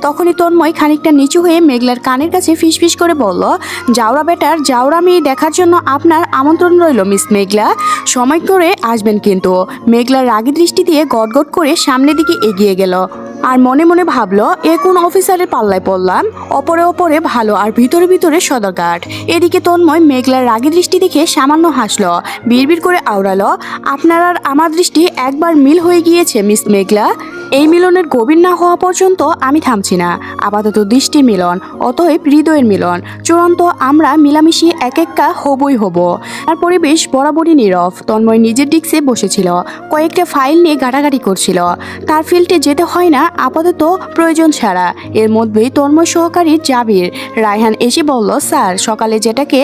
তখনই তন্ময় খানিকটা নিচু হয়ে মেঘলার কানের কাছে ফিসফিস করে বলল, যাওরা বেটার, যাওরা মেয়ে দেখার জন্য আপনার আমন্ত্রণ রইল, মিস মেঘলা। সময় করে আসবেন কিন্তু। মেঘলার রাগী দৃষ্টি দিয়ে গট করে সামনের দিকে এগিয়ে গেল। আর মনে মনে ভাবলো, এ কোন অফিসারের পাল্লায় পড়লাম? অপরে অপরে ভালো আর ভিতরে ভিতরে সদরঘাট এদিকে তন্ময় মেঘলার রাগী দৃষ্টি দেখে সামান্য হাসলো, বিড়বিড় করে আওড়ালো, আপনার আর আমার দৃষ্টি একবার মিল হয়ে গিয়েছে, মিস মেঘলা। এই মিলনের গভীর না হওয়া পর্যন্ত আমি থামছি না। আপাতত দৃষ্টির মিলন, অতএব হৃদয়ের মিলন। চূড়ান্ত আমরা মিলামিশি এক একটা হবই হব। আর পরিবেশ বরাবরই নীরব। তন্ময় নিজের ডিস্কে বসেছিল, কয়েকটা ফাইল নিয়ে ঘাটাঘাটি করছিল। তার ফিল্ডে যেতে হয় না আপাতত প্রয়োজন ছাড়া। এর মধ্যেই তন্ময় সহকারী জাবির। রায়হান এসে বলল, স্যার, সকালে যেটাকে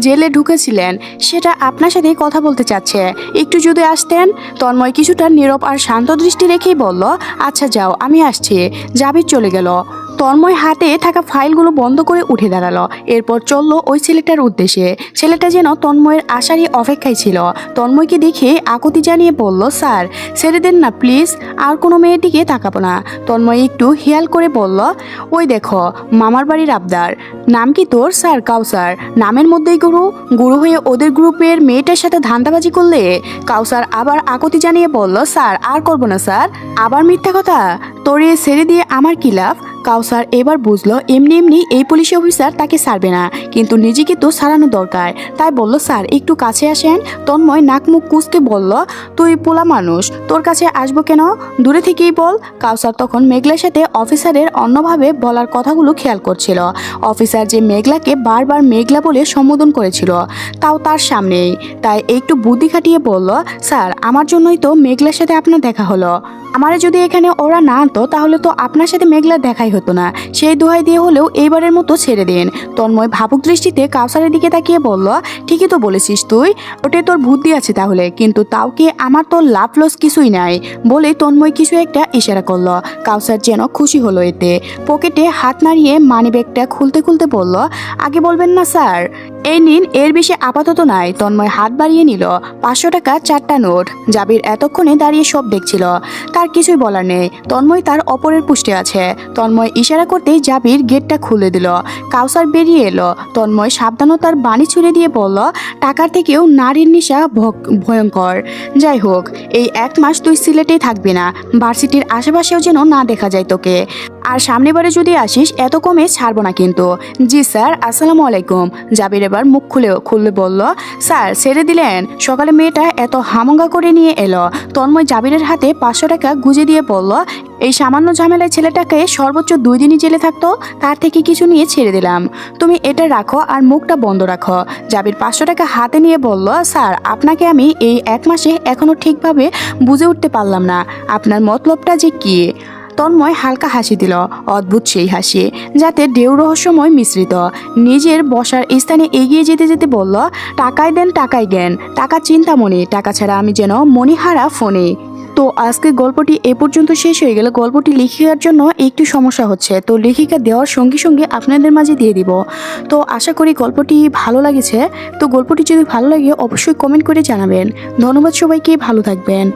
জেলে ঢুকেছিলেন, সেটা আপনার সাথে কথা বলতে চাচ্ছে। একটু যদি আসতেন? তন্ময় কিছুটা নীরব আর শান্ত দৃষ্টি রেখেই বলল আচ্ছা যাও, আমি আসছি। জাবির চলে গেল। তন্ময় হাতে থাকা ফাইলগুলো বন্ধ করে উঠে দাঁড়াল। এরপর চলল ওই ছেলেটার উদ্দেশ্যে। ছেলেটা যেন তন্ময়ের আশারই অপেক্ষায় ছিল। তন্ময়কে দেখে আকুতি জানিয়ে বলল, স্যার, ছেড়ে দেন না, প্লিজ। আর কোনো মেয়েটিকে তাকাবো না। তন্ময় একটু হিয়াল করে বলল, ওই দেখো, মামার বাড়ির আবদার। নাম কি তোর, স্যার? কাউসার। নামের মধ্যেই গুরু গুরু হয়ে ওদের গ্রুপের মেয়েটার সাথে ধান্দাবাজি করলে? কাউসার আবার আকুতি জানিয়ে বলল, স্যার, আর করব না, স্যার। আবার মিথ্যা কথা? তোরে ছেড়ে দিয়ে আমার কি লাভ? কাউসার এবার বুঝলো, এমনি এমনি এই পুলিশ অফিসার তাকে ছাড়বে না। কিন্তু নিজেকে তো সারানো দরকার। তাই বলল, স্যার, একটু কাছে আসেন। তন্ময় নাকমুখ কুচকে বলল, তুই পোলা মানুষ, তোর কাছে আসব কেন? দূরে থেকেই বল। কাউসার তখন মেঘলার সাথে অফিসারের অন্যভাবে বলার কথাগুলো খেয়াল করছিল। অফিসার যে মেঘলাকে বারবার মেঘলা বলে সম্বোধন করেছিল, তাও তার সামনেই। তাই একটু বুদ্ধি খাটিয়ে বলল, স্যার, আমার জন্যই তো মেঘলার সাথে আপনার দেখা হলো। আমারে যদি এখানে ওরা না আনতো, তাহলে তো আপনার সাথে মেঘলার দেখাই হতো না। সেই দোহাই দিয়ে হলেও এইবারের মতো ছেড়ে দেন। তন্ময় ভাবুক দৃষ্টিতে কাউসারের দিকে তাকিয়ে বলল, ঠিকই তো বলেছিস তুই। ওটে তোর বুদ্ধি আছে তাহলে, কিন্তু তাও কি আমার তোর লাভ লস কিছুই নাই? বলে তন্ময় কিছু একটা ইশারা করল। কাউসার যেন খুশি হলো এতে। পকেটে হাত নাড়িয়ে মানি ব্যাগটা খুলতে খুলতে বলল, আগে বলবেন না, স্যার। এই নিন, এর বেশি আপাতত নাই। তন্ময় হাত বাড়িয়ে নিল। পাঁচশো টাকা চারটা নোট। জাবির এতক্ষণে দাঁড়িয়ে সব দেখছিল। তার কিছুই বলার নেই। তন্ময় তার অপরের পুষ্টে আছে। তন্ময় ইশারা করতেই জাবির গেটটা খুলে দিল। কাউসার বেরিয়ে এলো। তন্ময় সাবধানতার বাণী ছুড়ে দিয়ে বলল, টাকার থেকেও নারীর নেশা ভয়ঙ্কর। যাই হোক, এই এক মাস তুই সিলেটেই থাকবি না। ভার্সিটির আশেপাশেও যেন না দেখা যায় তোকে। আর সামনে বারে যদি আসিস, এত কমে ছাড়বো না কিন্তু। জি স্যার, আসসালামু আলাইকুম। জাবির এবার মুখ খুলে খুললে বলল, স্যার, ছেড়ে দিলেন। সকালে মেয়েটা এত হামঙ্গা করে নিয়ে এলো। তন্ময় জাবিরের হাতে পাঁচশো টাকা গুজে দিয়ে বলল, এই সামান্য ঝামেলায় ছেলেটাকে সর্বোচ্চ দুই দিনই জেলে থাকতো, তার থেকে কিছু নিয়ে ছেড়ে দিলাম। তুমি এটা রাখো আর মুখটা বন্ধ রাখো। জাবির পাঁচশো টাকা হাতে নিয়ে বলল, স্যার, আপনাকে আমি এই এক মাসে এখনও ঠিকভাবে বুঝে উঠতে পারলাম না। আপনার মতলবটা যে কী? তন্ময় হালকা হাসি দিল। অদ্ভুত সেই হাসি, যাতে ঢেউ রহস্যময় মিশ্রিত। নিজের বসার স্থানে এগিয়ে যেতে যেতে বলল, টাকায় দেন, টাকায় জ্ঞান। টাকা চিন্তা মনে, টাকা ছাড়া আমি যেন মণিহারা ফোনে। তো আজকে গল্পটি এ পর্যন্ত শেষ হয়ে গেলে। গল্পটি লেখিকার জন্য একটু সমস্যা হচ্ছে, তো লেখিকা দেওয়ার সঙ্গে সঙ্গে আপনাদের মাঝে দিয়ে দিব। তো আশা করি গল্পটি ভালো লাগেছে। তো গল্পটি যদি ভালো লাগে, অবশ্যই কমেন্ট করে জানাবেন। ধন্যবাদ সবাইকে, ভালো থাকবেন।